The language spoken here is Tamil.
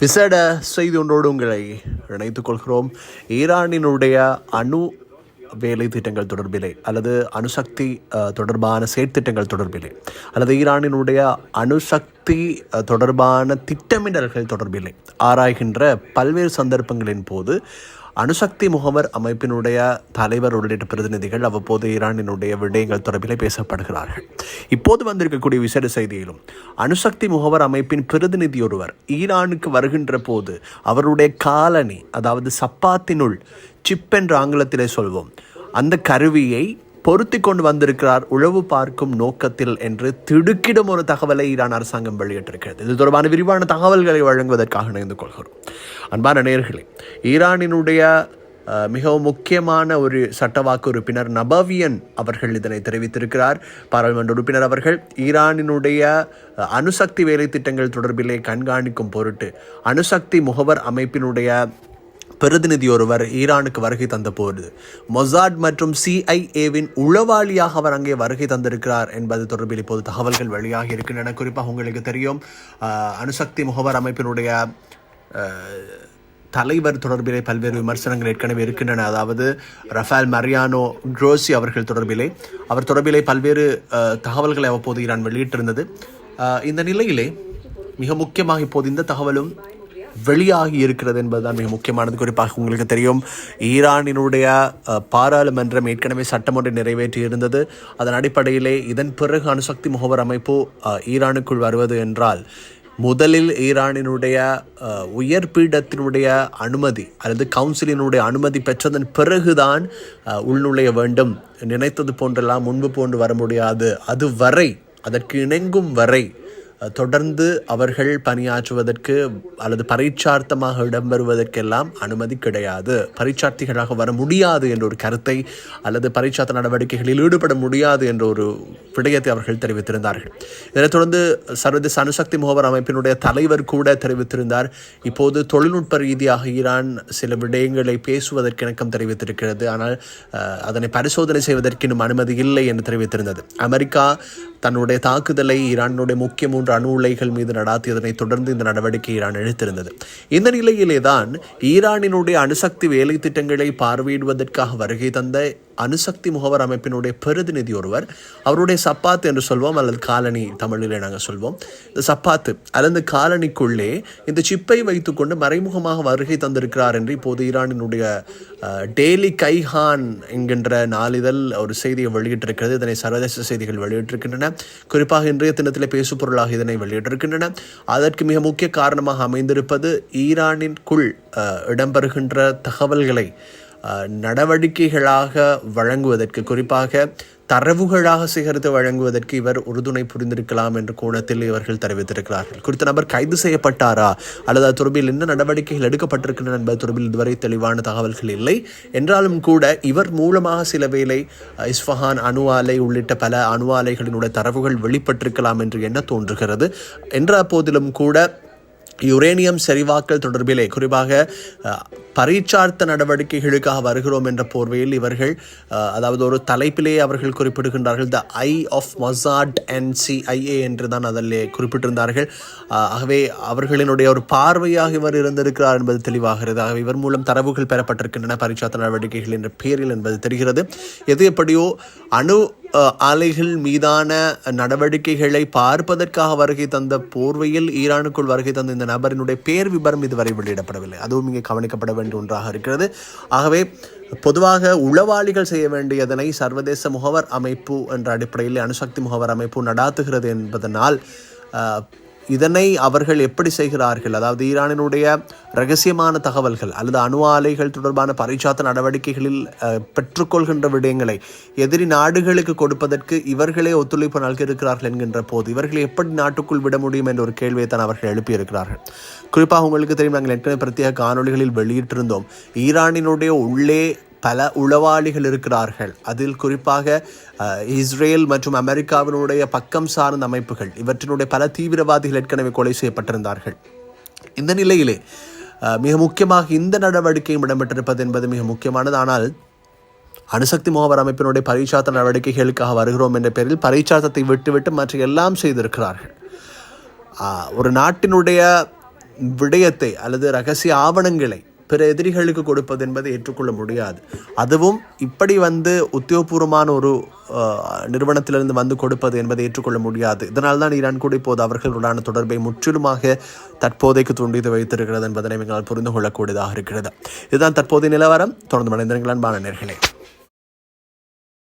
விசேட செய்தி ஒன்றோடு உங்களை இணைத்துக் கொள்கிறோம். ஈரானினுடைய அணு வேலை திட்டங்கள் தொடர்பிலே அல்லது அணுசக்தி தொடர்பான செயற்திட்டங்கள் தொடர்பிலே அல்லது ஈரானினுடைய அணுசக்தி தொடர்பான திட்டமிடல்கள் தொடர்பிலே ஆராய்கின்ற பல்வேறு சந்தர்ப்பங்களின் போது அணுசக்தி முகவர் அமைப்பினுடைய தலைவர் உள்ளிட்ட பிரதிநிதிகள் அவ்வப்போது ஈரானினுடைய விடயங்கள் தொடர்பிலே பேசப்படுகிறார்கள். இப்போது வந்திருக்கக்கூடிய விசேட செய்தியிலும் அணுசக்தி முகவர் அமைப்பின் பிரதிநிதி ஒருவர் ஈரானுக்கு வருகின்ற போது அவருடைய காலனி அதாவது சப்பாத்தினுள் சிப் என்ற ஆங்கிலத்திலே சொல்வோம் அந்த கருவியை பொருத்தி கொண்டு வந்திருக்கிறார் உழவு பார்க்கும் நோக்கத்தில் என்று திடுக்கிடும் ஒரு தகவலை ஈரான் அரசாங்கம் வெளியிட்டிருக்கிறது. இது தொடர்பான விரிவான தகவல்களை வழங்குவதற்காக இணைந்து கொள்கிறோம். அன்பான நேர்களே ஈரானினுடைய மிகவும் முக்கியமான ஒரு சட்டவாக்கு உறுப்பினர் நபவியன் அவர்கள் இதனை தெரிவித்திருக்கிறார். பாராளுமன்ற உறுப்பினர் அவர்கள் ஈரானினுடைய அணுசக்தி வேலை திட்டங்கள் தொடர்பிலே கண்காணிக்கும் பொருட்டு அணுசக்தி முகவர் அமைப்பினுடைய பிரதிநிதி ஒருவர் ஈரானுக்கு வருகை தந்த போது மொசாட் மற்றும் சிஐஏவின் உளவாளியாக அவர் அங்கே வருகை தந்திருக்கிறார் என்பது தொடர்பில் இப்போது தகவல்கள் வெளியாகி இருக்கின்றன. குறிப்பாக உங்களுக்கு தெரியும் அணுசக்தி முகவர் அமைப்பினுடைய தலைவர் தொடர்பிலே பல்வேறு விமர்சனங்கள் ஏற்கனவே இருக்கின்றன. அதாவது ரஃபேல் மரியானோ க்ரோசி அவர்கள் தொடர்பிலே அவர் தொடர்பிலே பல்வேறு தகவல்களை அவ்வப்போது ஈரான் வெளியிட்டிருந்தது. இந்த நிலையிலே மிக முக்கியமாக இப்போது இந்த தகவலும் வெளியாகி இருக்கிறது என்பதுதான் மிக முக்கியமானது. குறிப்பாக உங்களுக்கு தெரியும் ஈரானினுடைய பாராளுமன்றம் ஏற்கனவே சட்டம் நிறைவேற்றி இருந்தது. அதன் அடிப்படையிலே இதன் பிறகு அணுசக்தி முகவர் அமைப்பு ஈரானுக்குள் வருவது என்றால் முதலில் ஈரானினுடைய உயர் பீடத்தினுடைய அனுமதி அல்லது கவுன்சிலினுடைய அனுமதி பெற்றதன் பிறகுதான் உள்நுழைய வேண்டும். நினைத்தது போன்றெல்லாம் முன்பு போன்று வர முடியாது. அது வரை அதற்கு இணங்கும் வரை தொடர்ந்து அவர்கள் பணியாற்றுவதற்கு அல்லது பரீட்சார்த்தமாக இடம்பெறுவதற்கெல்லாம் அனுமதி கிடையாது. பரீட்சார்த்திகளாக வர முடியாது என்ற ஒரு கருத்தை அல்லது பரீட்சார்த்த நடவடிக்கைகளில் ஈடுபட முடியாது என்ற ஒரு விடயத்தை அவர்கள் தெரிவித்திருந்தார்கள். இதனைத் தொடர்ந்து சர்வதேச அணுசக்தி முகவர் அமைப்பினுடைய தலைவர் கூட தெரிவித்திருந்தார். இப்போது தொழில்நுட்ப ரீதியாக ஈரான் சில விடயங்களை பேசுவதற்கு இணக்கம் தெரிவித்திருக்கிறது. ஆனால் அதனை பரிசோதனை செய்வதற்கு இன்னும் அனுமதி இல்லை என்று தெரிவித்திருந்தது. அமெரிக்கா தன்னுடைய தாக்குதலை ஈரானுடைய முக்கிய மூன்று அணு உலைகள் மீது நடாத்தியதனை தொடர்ந்து இந்த நடவடிக்கை ஈரான் எடுத்திருந்தது. இந்த நிலையிலே தான் ஈரானினுடைய அணுசக்தி வேலை திட்டங்களை பார்வையிடுவதற்காக வருகை தந்த அணுசக்தி முகவர் அமைப்பினுடைய பிரதிநிதி ஒருவர். அவருடைய சப்பாத்து என்று சொல்வோம் அல்லது காலனி தமிழில் நாங்கள் சொல்வோம். இந்த சப்பாத்து அல்லது காலனிக்குள்ளே இந்த சிப்பை வைத்துக்கொண்டு மறைமுகமாக வருகை தந்திருக்கிறார் என்று இப்போது ஈரானினுடைய டெய்லி கைஹான் என்கின்ற நாளிதழ் ஒரு செய்தியை வெளியிட்டிருக்கிறது. இதனை சர்வதேச செய்திகள் வெளியிட்டிருக்கின்றன. குறிப்பாக இன்றைய தினத்தில் பேசுபொருளாக இதனை வெளியிட்டிருக்கின்றன. அதற்கு மிக முக்கிய காரணமாக அமைந்திருப்பது ஈரானிற்குள் குள் இடம்பெறுகின்ற தகவல்களை நடவடிக்கைகளாக வழங்குவதற்கு குறிப்பாக தரவுகளாக சேகரித்து வழங்குவதற்கு இவர் உறுதுணை புரிந்திருக்கலாம் என்ற கோணத்தில் இவர்கள் தெரிவித்திருக்கிறார்கள். குறித்த நபர் கைது செய்யப்பட்டாரா? அல்லது அது தொடர்பில் என்ன நடவடிக்கைகள் எடுக்கப்பட்டிருக்கின்றன என்பது தொடர்பில் இதுவரை தெளிவான தகவல்கள் இல்லை. என்றாலும் கூட இவர் மூலமாக சில வேளை இஸ்ஃபஹான் அணு ஆலை உள்ளிட்ட பல அணு ஆலைகளினுடைய தரவுகள் வெளிப்பட்டிருக்கலாம் என்று என்ன தோன்றுகிறது. என்ற போதிலும் கூட யுரேனியம் செறிவாக்கல் தொடர்பிலே குறிப்பாக பரீட்சார்த்த நடவடிக்கைகளுக்காக வருகிறோம் என்ற போர்வையில் இவர்கள் அதாவது ஒரு தலைப்பிலே அவர்கள் குறிப்பிடுகின்றார்கள். The eye of Mossad and CIA என்று தான் அதில் குறிப்பிட்டிருந்தார்கள். ஆகவே அவர்களினுடைய ஒரு பார்வையாக இவர் இருந்திருக்கிறார் என்பது தெளிவாகிறது. ஆகவே இவர் மூலம் தரவுகள் பெறப்பட்டிருக்கின்றன பரீட்சார்த்த நடவடிக்கைகள் என்ற பெயரில் என்பது தெரிகிறது. எது எப்படியோ அணு அலைகள் ஆலைகள் மீதான நடவடிக்கைகளை பார்ப்பதற்காக வருகை தந்த போர்வையில் ஈரானுக்குள் வருகை தந்த இந்த நபரினுடைய பேர் விபரம் இதுவரை வெளியிடப்படவில்லை. அதுவும் இங்கே கவனிக்கப்பட வேண்டிய ஒன்றாக இருக்கிறது. ஆகவே பொதுவாக உளவாளிகள் செய்ய வேண்டியதனை சர்வதேச முகவர் அமைப்பு என்ற அடிப்படையில் அணுசக்தி முகவர் அமைப்பு நடாத்துகிறது என்பதனால் இதனை அவர்கள் எப்படி செய்கிறார்கள்? அதாவது ஈரானினுடைய ரகசியமான தகவல்கள் அல்லது அணு ஆலைகள் தொடர்பான பரிச்சாத்த நடவடிக்கைகளில் பெற்றுக்கொள்கின்ற விடயங்களை எதிரி நாடுகளுக்கு கொடுப்பதற்கு இவர்களே ஒத்துழைப்பு நல்கியிருக்கிறார்கள் என்கின்ற போது இவர்களை எப்படி நாட்டுக்குள் விட முடியும் என்ற ஒரு கேள்வியை தான் அவர்கள் எழுப்பியிருக்கிறார்கள். குறிப்பாக உங்களுக்கு தெரியும் நாங்கள் ஏற்கனவே பிரத்யேக காணொளிகளில் வெளியிட்டிருந்தோம் ஈரானினுடைய உள்ளே பல உளவாளிகள் இருக்கிறார்கள். அதில் குறிப்பாக இஸ்ரேல் மற்றும் அமெரிக்காவினுடைய பக்கம் சார்ந்த அமைப்புகள் இவற்றினுடைய பல தீவிரவாதிகள் ஏற்கனவே கொலை செய்யப்பட்டிருந்தார்கள். இந்த நிலையிலே மிக முக்கியமாக இந்த நடவடிக்கையும் இடம்பெற்றிருப்பது என்பது மிக முக்கியமானது. ஆனால் அணுசக்தி முகவர் அமைப்பினுடைய பரீட்சார்த்த நடவடிக்கைகளுக்காக வருகிறோம் என்ற பெயரில் பரீட்சார்த்தத்தை விட்டுவிட்டு மற்ற எல்லாம் செய்திருக்கிறார்கள். ஒரு நாட்டினுடைய விடயத்தை அல்லது ரகசிய ஆவணங்களை பிற எதிரிகளுக்கு கொடுப்பது என்பதை ஏற்றுக்கொள்ள முடியாது. அதுவும் இப்படி வந்து உத்தியோகபூர்வமான ஒரு நிறுவனத்திலிருந்து வந்து கொடுப்பது என்பதை ஏற்றுக்கொள்ள முடியாது. இதனால் தான் ஈரான் கூட இப்போது அவர்களுடனான தொடர்பை முற்றிலுமாக தற்போதைக்கு துண்டித்து வைத்திருக்கிறது என்பதனை எங்களால் புரிந்து கொள்ளக்கூடியதாக இருக்கிறது. இதுதான் தற்போதைய நிலவரம். தொடர்ந்து மனிதர்கள் அன்பான நேர்களே.